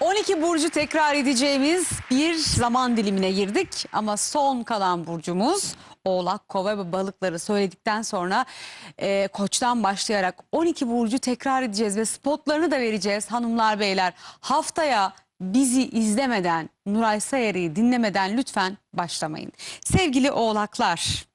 12 burcu tekrar edeceğimiz bir zaman dilimine girdik ama son kalan burcumuz Oğlak, Kova ve balıkları söyledikten sonra e, koçtan başlayarak 12 burcu tekrar edeceğiz ve spotlarını da vereceğiz hanımlar beyler. Haftaya bizi izlemeden, Nuray Sayarı'yı dinlemeden lütfen başlamayın. Sevgili Oğlaklar,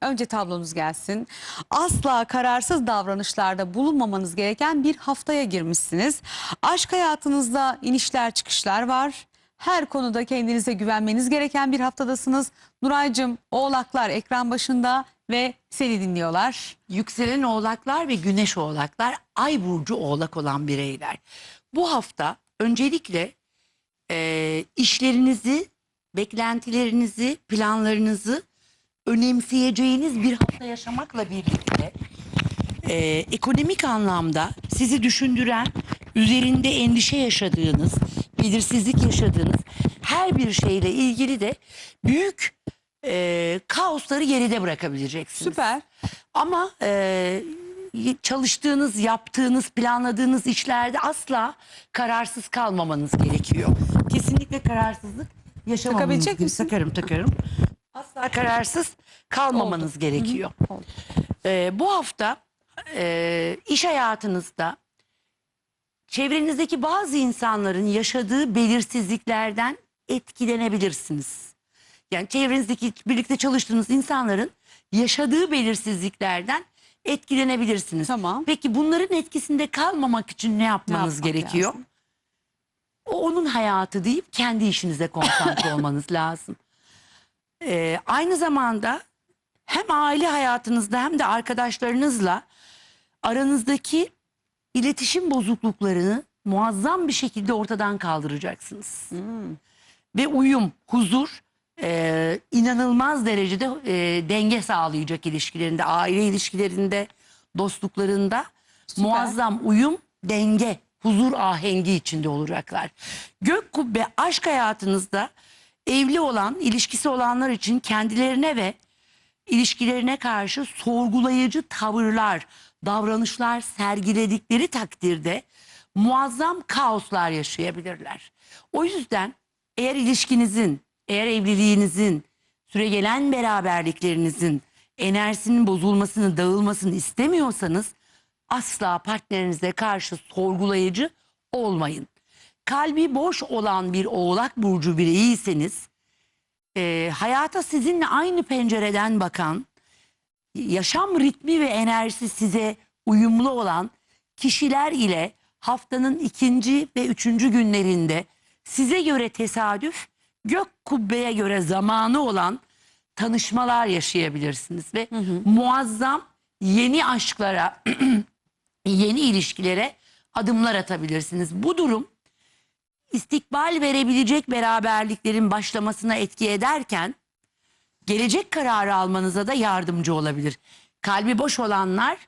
Önce tablonuz gelsin. Asla kararsız davranışlarda bulunmamanız gereken bir haftaya girmişsiniz. Aşk hayatınızda inişler çıkışlar var. Her konuda kendinize güvenmeniz gereken bir haftadasınız. Nuraycığım, oğlaklar ekran başında ve seni dinliyorlar. Yükselen oğlaklar ve güneş oğlaklar ay burcu oğlak olan bireyler. Bu hafta öncelikle e, işlerinizi, beklentilerinizi, planlarınızı önemseyeceğiniz bir hafta yaşamakla birlikte e, ekonomik anlamda sizi düşündüren, üzerinde endişe yaşadığınız, belirsizlik yaşadığınız her bir şeyle ilgili de büyük e, kaosları geride bırakabileceksiniz. Süper. Ama e, çalıştığınız, yaptığınız, planladığınız işlerde asla kararsız kalmamanız gerekiyor. Kesinlikle kararsızlık yaşamamanız Takabilecek misin? Takarım takarım. Asla kararsız kalmamanız gerekiyor. Oldu. E, bu hafta e, iş hayatınızda çevrenizdeki bazı insanların yaşadığı belirsizliklerden etkilenebilirsiniz. Yani çevrenizdeki birlikte çalıştığınız insanların yaşadığı belirsizliklerden etkilenebilirsiniz. Tamam. Peki bunların etkisinde kalmamak için ne yapmanız yapmak gerekiyor? lazım? O onun hayatı deyip kendi işinize konsantre olmanız lazım. Ee, aynı zamanda hem aile hayatınızda hem de arkadaşlarınızla aranızdaki iletişim bozukluklarını muazzam bir şekilde ortadan kaldıracaksınız. Ve uyum, huzur e, inanılmaz derecede e, denge sağlayacak ilişkilerinde, aile ilişkilerinde, dostluklarında muazzam uyum, denge, huzur ahengi içinde olacaklar. Gök kubbe aşk hayatınızda evli olan, ilişkisi olanlar için kendilerine ve ilişkilerine karşı sorgulayıcı tavırlar, davranışlar sergiledikleri takdirde muazzam kaoslar yaşayabilirler. O yüzden eğer ilişkinizin, eğer evliliğinizin, süregelen beraberliklerinizin enerjisinin bozulmasını, dağılmasını istemiyorsanız asla partnerinize karşı sorgulayıcı olmayın. Kalbi boş olan bir oğlak burcu bireyiyseniz e, hayata sizinle aynı pencereden bakan, yaşam ritmi ve enerjisi size uyumlu olan kişiler ile haftanın ikinci ve üçüncü günlerinde size göre tesadüf, gök kubbeye göre zamanı olan tanışmalar yaşayabilirsiniz ve muazzam yeni aşklara, yeni ilişkilere adımlar atabilirsiniz. Bu durum istikbal verebilecek beraberliklerin başlamasına etki ederken gelecek kararı almanıza da yardımcı olabilir. Kalbi boş olanlar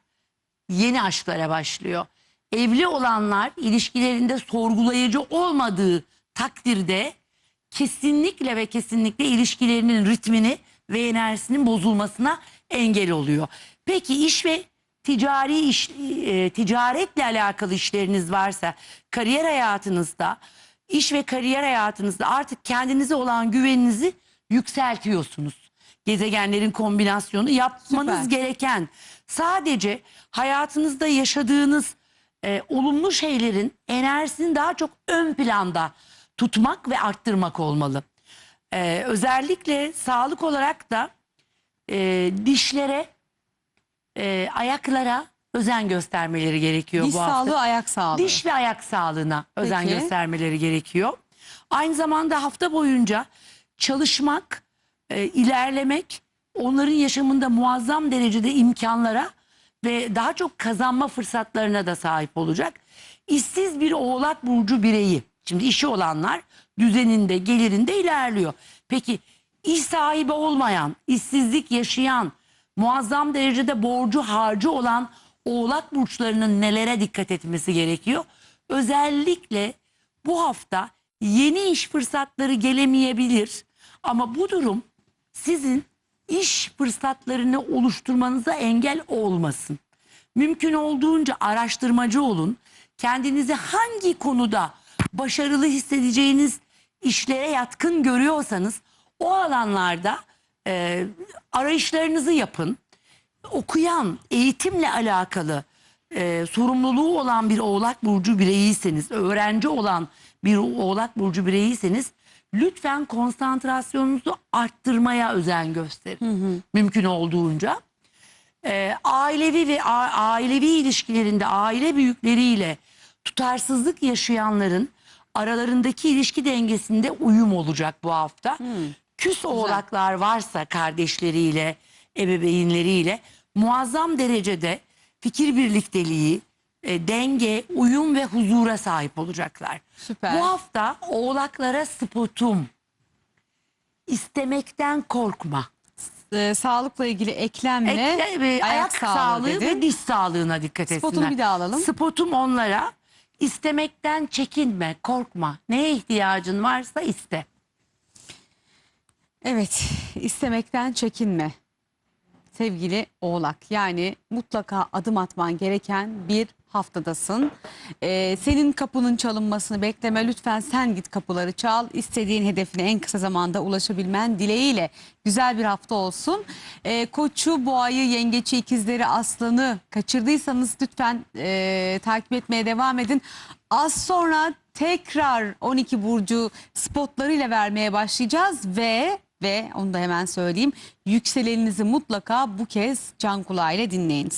yeni aşklara başlıyor. Evli olanlar ilişkilerinde sorgulayıcı olmadığı takdirde kesinlikle ve kesinlikle ilişkilerinin ritmini ve enerjisinin bozulmasına engel oluyor. Peki iş ve ticari iş, e, ticaretle alakalı işleriniz varsa kariyer hayatınızda iş ve kariyer hayatınızda artık kendinize olan güveninizi yükseltiyorsunuz. Gezegenlerin kombinasyonu yapmanız Süper. gereken sadece hayatınızda yaşadığınız e, olumlu şeylerin enerjisini daha çok ön planda tutmak ve arttırmak olmalı. E, özellikle sağlık olarak da e, dişlere, e, ayaklara özen göstermeleri gerekiyor Diş bu hafta. sağlığı, ayak sağlığı. Diş ve ayak sağlığına özen Peki. göstermeleri gerekiyor. Aynı zamanda hafta boyunca çalışmak, e, ilerlemek, onların yaşamında muazzam derecede imkanlara ve daha çok kazanma fırsatlarına da sahip olacak. İşsiz bir oğlak burcu bireyi, şimdi işi olanlar düzeninde, gelirinde ilerliyor. Peki iş sahibi olmayan, işsizlik yaşayan, muazzam derecede borcu harcı olan oğlak burçlarının nelere dikkat etmesi gerekiyor? Özellikle bu hafta yeni iş fırsatları gelemeyebilir ama bu durum sizin iş fırsatlarını oluşturmanıza engel olmasın. Mümkün olduğunca araştırmacı olun. Kendinizi hangi konuda başarılı hissedeceğiniz işlere yatkın görüyorsanız o alanlarda e, arayışlarınızı yapın. Okuyan, eğitimle alakalı e, sorumluluğu olan bir oğlak burcu bireyiyseniz, öğrenci olan bir oğlak burcu bireyiyseniz lütfen konsantrasyonunuzu arttırmaya özen gösterin. Mümkün olduğunca. E, ailevi ve a- ailevi ilişkilerinde aile büyükleriyle tutarsızlık yaşayanların aralarındaki ilişki dengesinde uyum olacak bu hafta. Küs oğlaklar varsa kardeşleriyle, ebeveynleriyle muazzam derecede fikir birlikteliği, e, denge, uyum ve huzura sahip olacaklar. Süper. Bu hafta oğlaklara spotum. İstemekten korkma. Ee, sağlıkla ilgili eklemle Ekle- ve ayak, sağlığı, ve dedin. diş sağlığına dikkat etsinler. bir daha alalım. Spotum onlara istemekten çekinme, korkma. Neye ihtiyacın varsa iste. Evet, istemekten çekinme. Sevgili Oğlak, yani mutlaka adım atman gereken bir haftadasın. Ee, senin kapının çalınmasını bekleme. Lütfen sen git kapıları çal. İstediğin hedefine en kısa zamanda ulaşabilmen dileğiyle güzel bir hafta olsun. Ee, koçu, boğayı, yengeci, ikizleri, aslanı kaçırdıysanız lütfen e, takip etmeye devam edin. Az sonra tekrar 12 burcu spotlarıyla vermeye başlayacağız ve ve onu da hemen söyleyeyim. Yükseleninizi mutlaka bu kez can kulağıyla dinleyin.